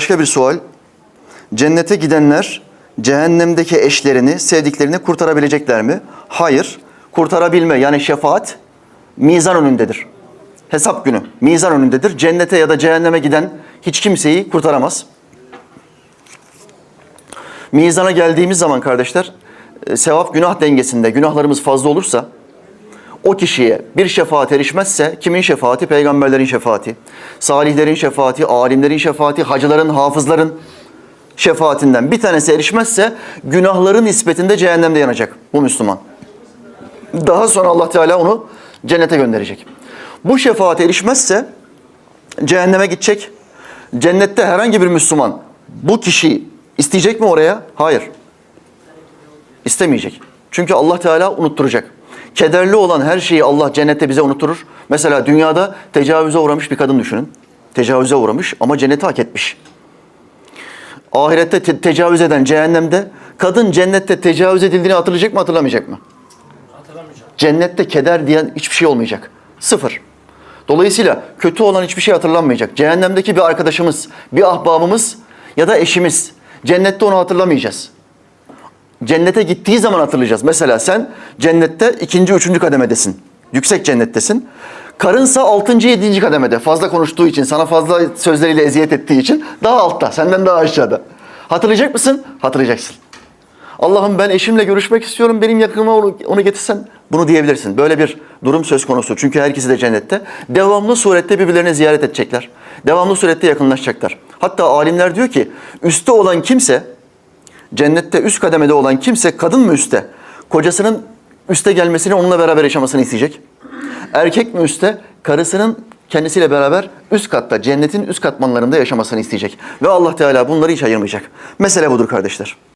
Başka bir sual. Cennete gidenler cehennemdeki eşlerini, sevdiklerini kurtarabilecekler mi? Hayır. Kurtarabilme yani şefaat mizan önündedir. Hesap günü mizan önündedir. Cennete ya da cehenneme giden hiç kimseyi kurtaramaz. Mizana geldiğimiz zaman kardeşler, e, sevap günah dengesinde günahlarımız fazla olursa o kişiye bir şefaat erişmezse kimin şefaati? Peygamberlerin şefaati, salihlerin şefaati, alimlerin şefaati, hacıların, hafızların şefaatinden bir tanesi erişmezse günahların nispetinde cehennemde yanacak bu Müslüman. Daha sonra Allah Teala onu cennete gönderecek. Bu şefaate erişmezse cehenneme gidecek. Cennette herhangi bir Müslüman bu kişiyi isteyecek mi oraya? Hayır. İstemeyecek. Çünkü Allah Teala unutturacak. Kederli olan her şeyi Allah cennette bize unutturur. Mesela dünyada tecavüze uğramış bir kadın düşünün. Tecavüze uğramış ama cenneti hak etmiş. Ahirette te- tecavüz eden cehennemde kadın cennette tecavüz edildiğini hatırlayacak mı hatırlamayacak mı? Cennette keder diyen hiçbir şey olmayacak. Sıfır. Dolayısıyla kötü olan hiçbir şey hatırlanmayacak. Cehennemdeki bir arkadaşımız, bir ahbabımız ya da eşimiz. Cennette onu hatırlamayacağız. Cennete gittiği zaman hatırlayacağız. Mesela sen cennette ikinci, üçüncü kademedesin. Yüksek cennettesin. Karınsa altıncı, yedinci kademede. Fazla konuştuğu için, sana fazla sözleriyle eziyet ettiği için daha altta, senden daha aşağıda. Hatırlayacak mısın? Hatırlayacaksın. Allah'ım ben eşimle görüşmek istiyorum, benim yakınıma onu, onu getirsen bunu diyebilirsin. Böyle bir durum söz konusu. Çünkü her ikisi de cennette. Devamlı surette birbirlerini ziyaret edecekler. Devamlı surette yakınlaşacaklar. Hatta alimler diyor ki üstte olan kimse, cennette üst kademede olan kimse kadın mı üstte? Kocasının üste gelmesini onunla beraber yaşamasını isteyecek. Erkek mi üstte? Karısının kendisiyle beraber üst katta, cennetin üst katmanlarında yaşamasını isteyecek. Ve Allah Teala bunları hiç ayırmayacak. Mesele budur kardeşler.